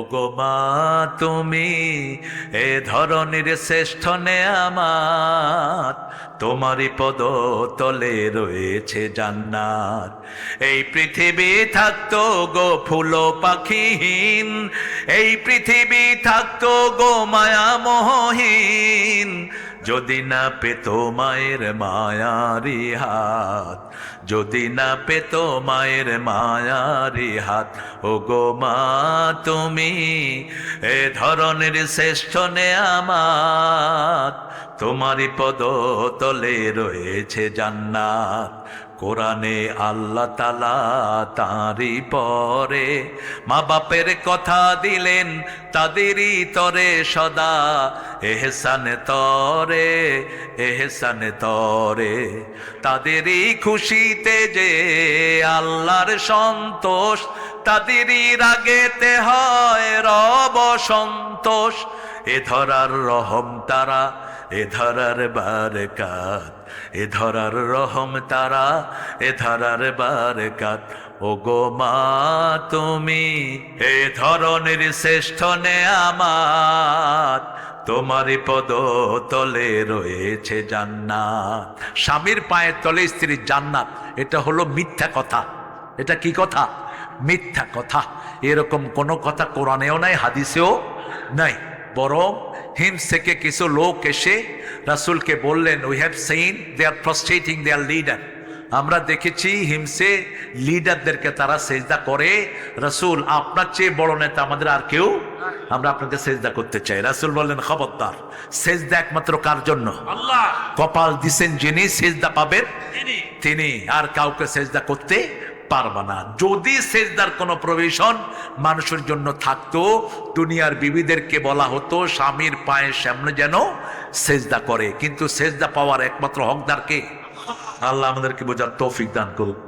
ওগো মা, তুমি এ ধরনের শ্রেষ্ঠ নে আমার তোমারই পদ তলে রয়েছে জান্নাত। এই পৃথিবী থাকত গো ফুল পাখিহীন। এই পৃথিবী থাকত গো মায়া মোহহীন। যদি না পেত মায়ের মায়ারি হাত, যদি না পেত মায়ের মায়ারি হাত ও গো মা তুমি এ ধরনের শ্রেষ্ঠ নে আমার তোমারই পদ তলে রয়েছে জান্নাত। কোরআনে আল্লাহ তালা তাঁরই পরে মা বাপের কথা দিলেন, তাদেরই তরে সদা এহসান তরে এহসান তরে। তাদেরই খুশিতে যে আল্লাহর সন্তোষ, তাদেরই রাগেতে হয় রব সন্তোষ। এ ধরার রহম তারা এ ধরার বারকাত, এ ধরার রহম তারা, এ ধরার বারকাত। ও গো মা, তুমি এ ধরনের শ্রেষ্ঠ নে আমার তোমারই পদ তলে রয়েছে জান্নাত। স্বামীর পায়ের তলে স্ত্রীর জান্নাত, এটা হলো মিথ্যা কথা। এটা কি কথা? মিথ্যা কথা। এরকম কোনো কথা কোরআনেও নাই, হাদিসেও নাই। বরং হিমস থেকে কিছু লোক এসে রাসুলকে বললেন we have seen they are frustrating their leader আমরা দেখেছি হিমসে লিডারদেরকে তারা সেজদা করে। রাসুল আপনার চেয়ে বড় নেতা আমাদের আর কেউ? আমরা আপনাকে সেজদা করতে চাই। রাসুল বললেন খবরদার সেজদা একমাত্র কার জন্য? আল্লাহ! কপাল দিছেন যিনি সেজদা পাবেন তিনি। আর কাউকে সেজদা করতে পারবে না। যদি সেজদার কোনো প্রভিশন মানুষের জন্য থাকতো, দুনিয়ার বিবিদেরকে বলা হতো, স্বামীর পায়ের সামনে যেন সেজদা করে। কিন্তু সেজদা পাওয়ার একমাত্র হকদারকে আল্লাহ আমাদেরকে বোঝার তৌফিক দান করুক।